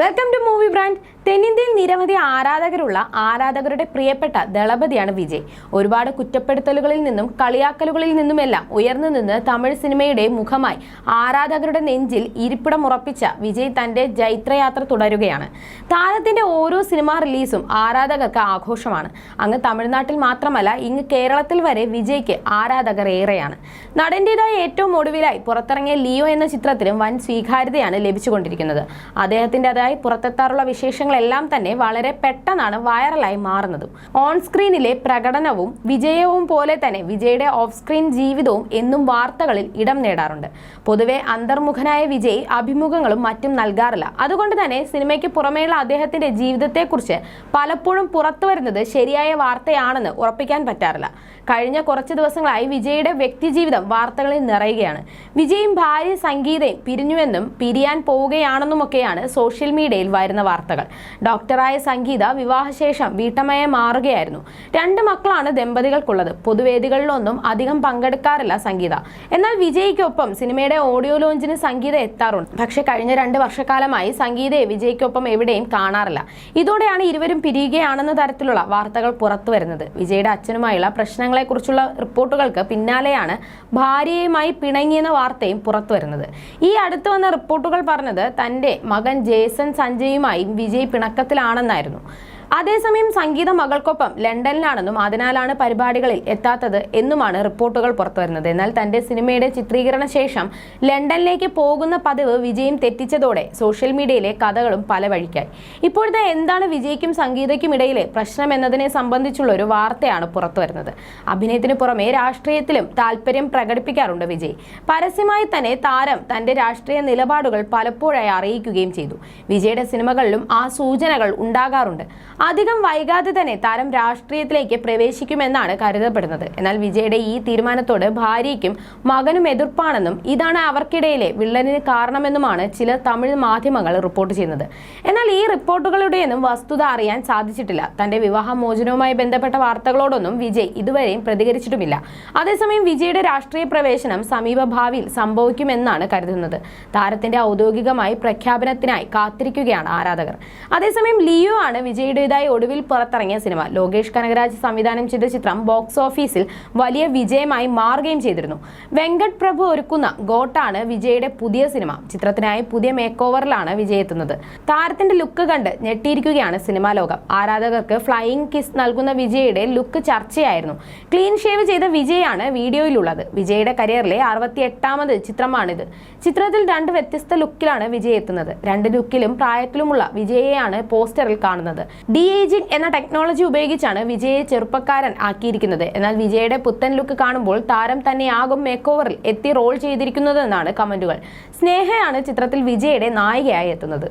Welcome to movie brand തെന്നിന്ത്യയിൽ നിരവധി ആരാധകരുള്ള ആരാധകരുടെ പ്രിയപ്പെട്ട ദളപതിയാണ് വിജയ്. ഒരുപാട് കുറ്റപ്പെടുത്തലുകളിൽ നിന്നും കളിയാക്കലുകളിൽ നിന്നുമെല്ലാം ഉയർന്നു നിന്ന് തമിഴ് സിനിമയുടെ മുഖമായി ആരാധകരുടെ നെഞ്ചിൽ ഇരിപ്പിടം ഉറപ്പിച്ച വിജയ് തന്റെ ജൈത്രയാത്ര തുടരുകയാണ്. താരത്തിന്റെ ഓരോ സിനിമാ റിലീസും ആരാധകർക്ക് ആഘോഷമാണ്. അങ്ങ് തമിഴ്നാട്ടിൽ മാത്രമല്ല ഇങ്ങ് കേരളത്തിൽ വരെ വിജയ്ക്ക് ആരാധകർ ഏറെയാണ് നടന്റേതായ ഏറ്റവും ഒടുവിലായി പുറത്തിറങ്ങിയ ലിയോ എന്ന ചിത്രത്തിനും വൻ സ്വീകാര്യതയാണ് ലഭിച്ചുകൊണ്ടിരിക്കുന്നത്. അദ്ദേഹത്തിന്റെതായി പുറത്തെത്താറുള്ള വിശേഷങ്ങളെല്ലാം തന്നെ വളരെ പെട്ടെന്നാണ് വൈറലായി മാറുന്നതും. ഓൺ സ്ക്രീനിലെ പ്രകടനവും വിജയവും പോലെ തന്നെ വിജയുടെ ഓഫ് സ്ക്രീൻ ജീവിതവും എന്നും വാർത്തകളിൽ ഇടം നേടാറുണ്ട്. പൊതുവെ അന്തർമുഖനായ വിജയ് അഭിമുഖങ്ങളും മറ്റും നൽകാറില്ല. അതുകൊണ്ട് തന്നെ സിനിമയ്ക്ക് പുറമേയുള്ള അദ്ദേഹത്തിന്റെ ജീവിതത്തെക്കുറിച്ച് പലപ്പോഴും പുറത്തു വരുന്നത് ശരിയായ വാർത്തയാണെന്ന് ഉറപ്പിക്കാൻ പറ്റാറില്ല. കഴിഞ്ഞ കുറച്ച് ദിവസങ്ങളായി വിജയുടെ വ്യക്തിജീവിതം വാർത്തകളിൽ നിറയുകയാണ്. വിജയും ഭാര്യ സംഗീതയും പിരിഞ്ഞുവെന്നും പിരിയാൻ പോവുകയാണെന്നുമൊക്കെയാണ് സോഷ്യൽ മീഡിയയിൽ വരുന്ന വാർത്തകൾ. ഡോക്ടറായ സംഗീത വിവാഹശേഷം വീട്ടമ്മയെ മാറുകയായിരുന്നു. രണ്ട് മക്കളാണ് ദമ്പതികൾക്കുള്ളത്. പൊതുവേദികളിലൊന്നും അധികം പങ്കെടുക്കാറില്ല സംഗീത. എന്നാൽ വിജയ്ക്കൊപ്പം സിനിമയുടെ ഓഡിയോ ലോഞ്ചിന് സംഗീത എത്താറുണ്ട്. പക്ഷേ കഴിഞ്ഞ രണ്ട് വർഷക്കാലമായി സംഗീതയെ വിജയ്ക്കൊപ്പം എവിടെയും കാണാറില്ല. ഇതോടെയാണ് ഇരുവരും പിരിയുകയാണെന്ന തരത്തിലുള്ള വാർത്തകൾ പുറത്തു വരുന്നത്. വിജയുടെ അച്ഛനുമായുള്ള പ്രശ്നങ്ങളെക്കുറിച്ചുള്ള റിപ്പോർട്ടുകൾക്ക് പിന്നാലെയാണ് ഭാര്യയുമായി പിണങ്ങിയെന്ന വാർത്തയും പുറത്തു വരുന്നത്. ഈ അടുത്ത് വന്ന റിപ്പോർട്ടുകൾ പറഞ്ഞത് തന്റെ മകൻ ജേസൺ സഞ്ജയുമായും വിജയ് പിണക്കത്തിലാണെന്നായിരുന്നു. അതേസമയം സംഗീത മകൾക്കൊപ്പം ലണ്ടനിലാണെന്നും അതിനാലാണ് പരിപാടികളിൽ എത്താത്തത് എന്നുമാണ് റിപ്പോർട്ടുകൾ പുറത്തുവരുന്നത് എന്നാൽ തന്റെ സിനിമയുടെ ചിത്രീകരണ ശേഷം ലണ്ടനിലേക്ക് പോകുന്ന പതിവ് വിജയും തെറ്റിച്ചതോടെ സോഷ്യൽ മീഡിയയിലെ കഥകളും പല വഴിക്കായി. ഇപ്പോഴത്തെ എന്താണ് വിജയ്ക്കും സംഗീതയ്ക്കും ഇടയിലെ പ്രശ്നം എന്നതിനെ സംബന്ധിച്ചുള്ള ഒരു വാർത്തയാണ് പുറത്തുവരുന്നത് അഭിനയത്തിന് പുറമെ രാഷ്ട്രീയത്തിലും താല്പര്യം പ്രകടിപ്പിക്കാറുണ്ട് വിജയ്. പരസ്യമായി തന്നെ താരം തന്റെ രാഷ്ട്രീയ നിലപാടുകൾ പലപ്പോഴായി അറിയിക്കുകയും ചെയ്തു. വിജയുടെ സിനിമകളിലും ആ സൂചനകൾ ഉണ്ടാകാറുണ്ട്. അധികം വൈകാതെ തന്നെ താരം രാഷ്ട്രീയത്തിലേക്ക് പ്രവേശിക്കുമെന്നാണ് കരുതപ്പെടുന്നത്. എന്നാൽ വിജയുടെ ഈ തീരുമാനത്തോട് ഭാര്യയ്ക്കും മകനും എതിർപ്പാണെന്നും ഇതാണ് അവർക്കിടയിലെ വിള്ളലിന് കാരണമെന്നുമാണ് ചില തമിഴ് മാധ്യമങ്ങൾ റിപ്പോർട്ട് ചെയ്യുന്നത്. എന്നാൽ ഈ റിപ്പോർട്ടുകളുടെയൊന്നും വസ്തുത അറിയാൻ സാധിച്ചിട്ടില്ല. തന്റെ വിവാഹമോചനവുമായി ബന്ധപ്പെട്ട വാർത്തകളോടൊന്നും വിജയ് ഇതുവരെയും പ്രതികരിച്ചിട്ടുമില്ല. അതേസമയം വിജയുടെ രാഷ്ട്രീയ പ്രവേശനം സമീപ ഭാവിയിൽ സംഭവിക്കുമെന്നാണ് കരുതുന്നത്. താരത്തിന്റെ ഔദ്യോഗികമായി പ്രഖ്യാപനത്തിനായി കാത്തിരിക്കുകയാണ് ആരാധകർ. അതേസമയം ലിയോ ആണ് വിജയുടേതായി ഒടുവിൽ പുറത്തിറങ്ങിയ സിനിമ. ലോകേഷ് കനകരാജ് സംവിധാനം ചെയ്ത ചിത്രം ബോക്സ് ഓഫീസിൽ വലിയ വിജയമായി മാറുകയും ചെയ്തിരുന്നു. വെങ്കട് പ്രഭു ഒരുക്കുന്ന ഗോട്ടാണ് വിജയുടെ പുതിയ സിനിമ. ചിത്രത്തിനായി പുതിയ മേക്ക് ഓവറിലാണ് വിജയ് എത്തുന്നത് താരത്തിന്റെ ലുക്ക് കണ്ട് ഞെട്ടിയിരിക്കുകയാണ് സിനിമാ ലോകം. ആരാധകർക്ക് ഫ്ലൈയിങ് കിസ് നൽകുന്ന വിജയുടെ ലുക്ക് ചർച്ചയായിരുന്നു. ക്ലീൻ ഷേവ് ചെയ്ത വിജയാണ് വീഡിയോയിലുള്ളത്. വിജയുടെ കരിയറിലെ അറുപത്തി എട്ടാമത് ചിത്രമാണിത്. ചിത്രത്തിൽ രണ്ട് വ്യത്യസ്ത ലുക്കിലാണ് വിജയ് എത്തുന്നത് രണ്ട് ലുക്കിലും പ്രായത്തിലുമുള്ള വിജയെയാണ് പോസ്റ്ററിൽ കാണുന്നത്. ഡി ഏജിംഗ് എന്ന ടെക്നോളജി ഉപയോഗിച്ചാണ് വിജയെ ചെറുപ്പക്കാരൻ ആക്കിയിരിക്കുന്നത്. എന്നാൽ വിജയുടെ പുത്തൻ ലുക്ക് കാണുമ്പോൾ താരം തന്നെയാകും മേക്ക് ഓവറിൽ എത്തി റോൾ ചെയ്തിരിക്കുന്നതെന്നാണ് കമന്റുകൾ. സ്നേഹയാണ് ചിത്രത്തിൽ വിജയുടെ നായികയായി എത്തുന്നത്.